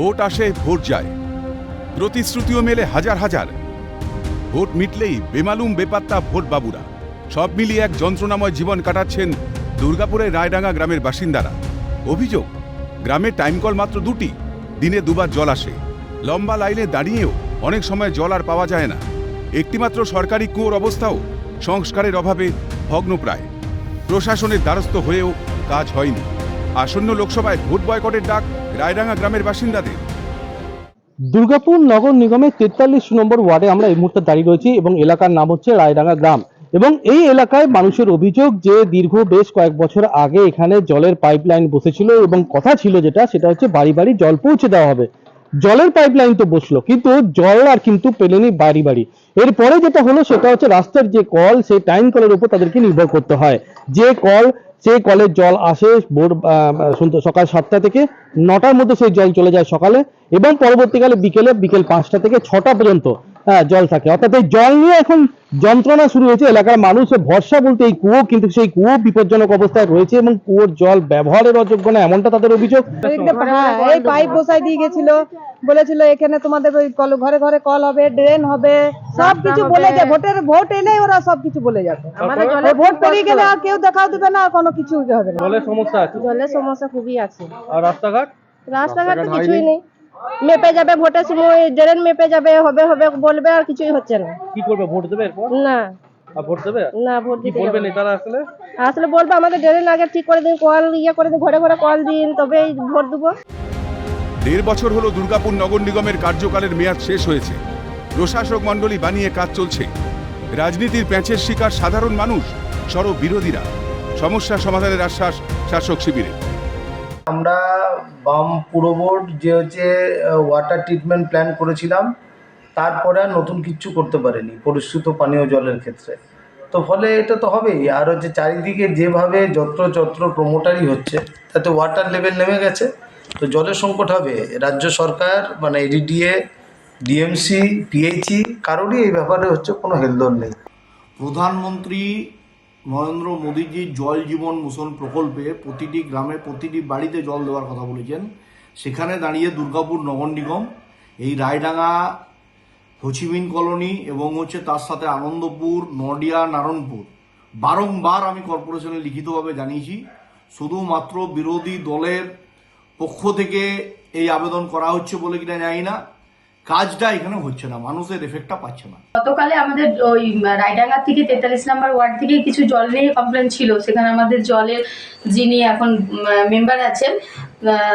Vote আসে, vote যায়। প্রতিশ্রুতিও মেলে হাজার হাজার। ভোট মিটলেই বেমালুম বেপাত্তা ভোট বাবুরা। সব মিলিয়ে এক যন্ত্রণাময় জীবন কাটাচ্ছেন দুর্গাপুরের রায়ডাঙ্গা গ্রামের বাসিন্দারা। অভিযোগ, গ্রামে টাইম কল মাত্র দুটি, দিনে দুবার জল আসে। লম্বা লাইনে দাঁড়িয়েও অনেক সময় জল আর পাওয়া যায় না। একটিমাত্র সরকারি কুয়োর অবস্থাও সংস্কারের অভাবে ভগ্নপ্রায়। প্রশাসনের দ্বারস্থ হয়েও কাজ হয়নি। আসন্ন লোকসভায় ভোট বয়কটের ডাক রায়ডাঙ্গা গ্রামের বাসিন্দাদের। দুর্গাপুর নগর নিগমের তেতাল্লিশ নম্বর ওয়ার্ডে আমরা এই মুহূর্তে দাঁড়িয়ে রয়েছি এবং এলাকার নাম হচ্ছে রায়ডাঙ্গা গ্রাম। এবং এই এলাকায় মানুষের অভিযোগ যে দীর্ঘ বেশ কয়েক বছর আগে এখানে জলের পাইপলাইন বসেছিল এবং কথা ছিল যেটা, সেটা হচ্ছে বাড়ি বাড়ি জল পৌঁছে দেওয়া হবে। জলের পাইপলাইন তো বসল, কিন্তু জল আর কিন্তু পেলেনি বাড়ি বাড়ি। এরপরে যেটা হলো, সেটা হচ্ছে রাস্তার যে কল, সেই টাইম কলের উপর তাদেরকে নির্ভর করতে হয়। যে কল সেই কলের জল আসে ভোর সকাল সাতটা থেকে। নটার মধ্যে সেই জল চলে যায় সকালে এবং পরবর্তীকালে বিকেলে, বিকেল পাঁচটা থেকে ছটা পর্যন্ত। হ্যাঁ জল থাকে। অর্থাৎ এই জল নিয়ে এখন যন্ত্রণা শুরু হয়েছে। এলাকার মানুষের ভরসা বলতে এই কুয়ো কিন্তু সেই কুয়ো বিপজ্জনক অবস্থায় রয়েছে এবং কুয়োর জল ব্যবহারের অযোগ্য না এমনটা তাদের অভিযোগ। হ্যাঁ এই পাইপ বসাই দিয়ে গেছিল। বলেছিল এখানে তোমাদের ওই কল ঘরে ঘরে কল হবে ড্রেন হবে সব কিছু বলে যায়। ভোটের ভোট এলেই ওরা সব কিছু বলে যাবে। আমাদের ভোট পেরিয়ে গেলে আর কেউ দেখাও দেবে না আর কোনো কিছু হবে না। জলের সমস্যা আছে? জলের সমস্যা খুবই আছে। আর রাস্তাঘাট? রাস্তাঘাট তো কিছুই নেই। মেপে যাবে ভোটের সময় ড্রেন মেপে যাবে হবে হবে বলবে আর কিছুই হচ্ছে না। কি করবে ভোট দেবে এরপর? না। ভোট দেবে? না ভোট দিতে যাবে নেতারা আসলে? আসলে বলবে আমাদের ড্রেন আগে ঠিক করে দিন কল ইয়ে করে দিন ঘরে ঘরে কল দিন তবে ভোট দেবো। দেড় বছর হলো দুর্গাপুর নগর নিগমের কার্যকালের মেয়াদ শেষ হয়েছে। প্রশাসক মণ্ডলী বানিয়ে কাজ চলছে। রাজনীতির প্যাঁচের শিকার সাধারণ মানুষ সরব বিরোধীরা। সমস্যা সমাধানের আশ্বাস শাসক শিবিরে। আমরা বাম পুর বোর্ড যে হচ্ছে ওয়াটার ট্রিটমেন্ট প্ল্যান করেছিলাম, তারপরে আর নতুন কিচ্ছু করতে পারেনি, পরিশ্রুত পানীয় জলের ক্ষেত্রে। তো ফলে এটা তো হবেই। আর হচ্ছে চারিদিকে যেভাবে যত্র যত্র প্রমোটারই হচ্ছে, তাতে ওয়াটার লেভেল নেমে গেছে। তো জলের সংকট হবে। রাজ্য সরকার মানে এডিডিএ ডিএমসি পিএইচই কারোরই এই ব্যাপারে হচ্ছে কোনো হেলদোল নেই। প্রধানমন্ত্রী নরেন্দ্র মোদীজির জল জীবন মিশন প্রকল্পে প্রতিটি গ্রামে প্রতিটি বাড়িতে জল দেওয়ার কথা বলেছেন। সেখানে দাঁড়িয়ে দুর্গাপুর নগর নিগম, এই রায়ডাঙ্গা হচিমিন কলোনি এবং হচ্ছে তার সাথে আনন্দপুর নডিয়া নারায়ণপুর। বারংবার আমি কর্পোরেশনে লিখিতভাবে জানিয়েছি, শুধুমাত্র বিরোধী দলের পক্ষ থেকে এই আবেদন করা হচ্ছে বলে কিনা জানি না। কাজটা এখানে হচ্ছে না, মানুষের এফেক্টটা পাচ্ছে না। গতকালে আমাদের ওই রায়ডাঙ্গা থেকে তেতাল্লিশ নাম্বার ওয়ার্ড থেকে কিছু জল নিয়ে কমপ্লেন ছিল। সেখানে আমাদের জলের যিনি এখন মেম্বার আছেন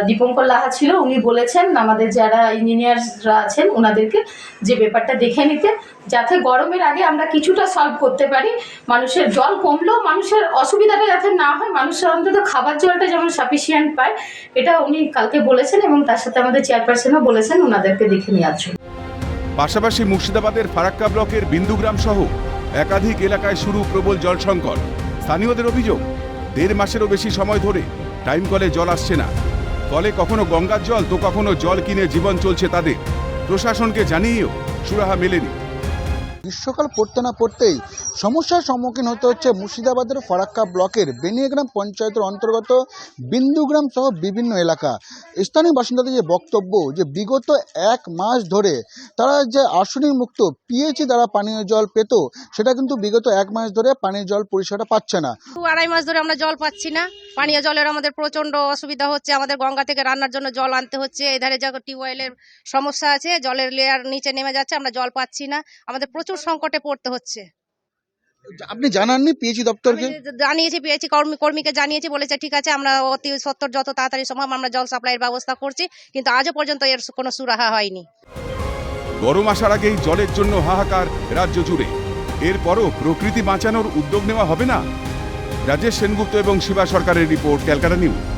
দীপঙ্কর লাহা ছিল, উনি বলেছেন, আমাদের যারা ইঞ্জিনিয়াররা আছেন ওনাদেরকে যে ব্যাপারটা দেখে নিতে, যাতে গরমের আগে আমরা কিছুটা সলভ করতে পারি। মানুষের জল কমলেও মানুষের অসুবিধাটা যাতে না হয়, মানুষের অন্তত খাবার জলটা যেমন সাফিসিয়েন্ট পায়, এটা উনি কালকে বলেছেন এবং তার সাথে আমাদের চেয়ারপারসনও বলেছেন ওনাদেরকে দেখে নেওয়ার জন্য। পাশাপাশি মুর্শিদাবাদের ফারাক্কা ব্লকের বিন্দুগ্রাম সহ একাধিক এলাকায় শুরু প্রবল জল সংকট স্থানীয়দের অভিযোগ, দেড় মাসেরও বেশি সময় ধরে টাইম কলে জল আসছে না। কলে কখনো গঙ্গার জল, তো কখনো জল কিনে জীবন চলছে তাদের। প্রশাসনকে জানিয়েও সুরাহা মেলেনি। গ্রীষ্মকাল পড়তে না পড়তেই সমস্যার সম্মুখীন হতে হচ্ছে মুর্শিদাবাদের ফরাক্কা ব্লকের বেনিয়াগ্রাম পঞ্চায়েতের অন্তর্গত বিন্দুগ্রাম সহ বিভিন্ন এলাকা। স্থানীয় বাসিন্দাদের যে বক্তব্য যে বিগত এক মাস ধরে তারা যে আর্সেনিক মুক্ত পিএইচি দ্বারা পানীয় জল পেত, সেটা কিন্তু বিগত এক মাস ধরে পানীয় জল পরিষেবাটা পাচ্ছে না। আড়াই মাস ধরে আমরা জল পাচ্ছি না। পানীয় জলের আমাদের প্রচণ্ড অসুবিধা হচ্ছে। আমাদের গঙ্গা থেকে রান্নার জন্য জল আনতে হচ্ছে। এধারে যা টিউবওয়েলের সমস্যা আছে, জলের লেয়ার নিচে নেমে যাচ্ছে, আমরা জল পাচ্ছি না। আমাদের প্রচুর সংকটে পড়তে হচ্ছে। আপনি জানাননি পিএইচি দপ্তরকে? জানিয়েছি পিএইচি কর্মী কর্মীকে জানিয়েছি বলেছে ঠিক আছে আমরা অতি সত্তর যত তাড়াতাড়ি সম্ভব আমরা জল সাপ্লাইয়ের ব্যবস্থা করছি কিন্তু আজও পর্যন্ত এর কোনো সুরাহা হয়নি। গরম আসার আগেই জলের জন্য হাহাকার রাজ্য জুড়ে। এরপরও প্রকৃতি বাঁচানোর উদ্যোগ নেওয়া হবে না? রাজেশ সেনগুপ্ত এবং শিবা সরকারের রিপোর্ট ক্যালকাটা নিউজ।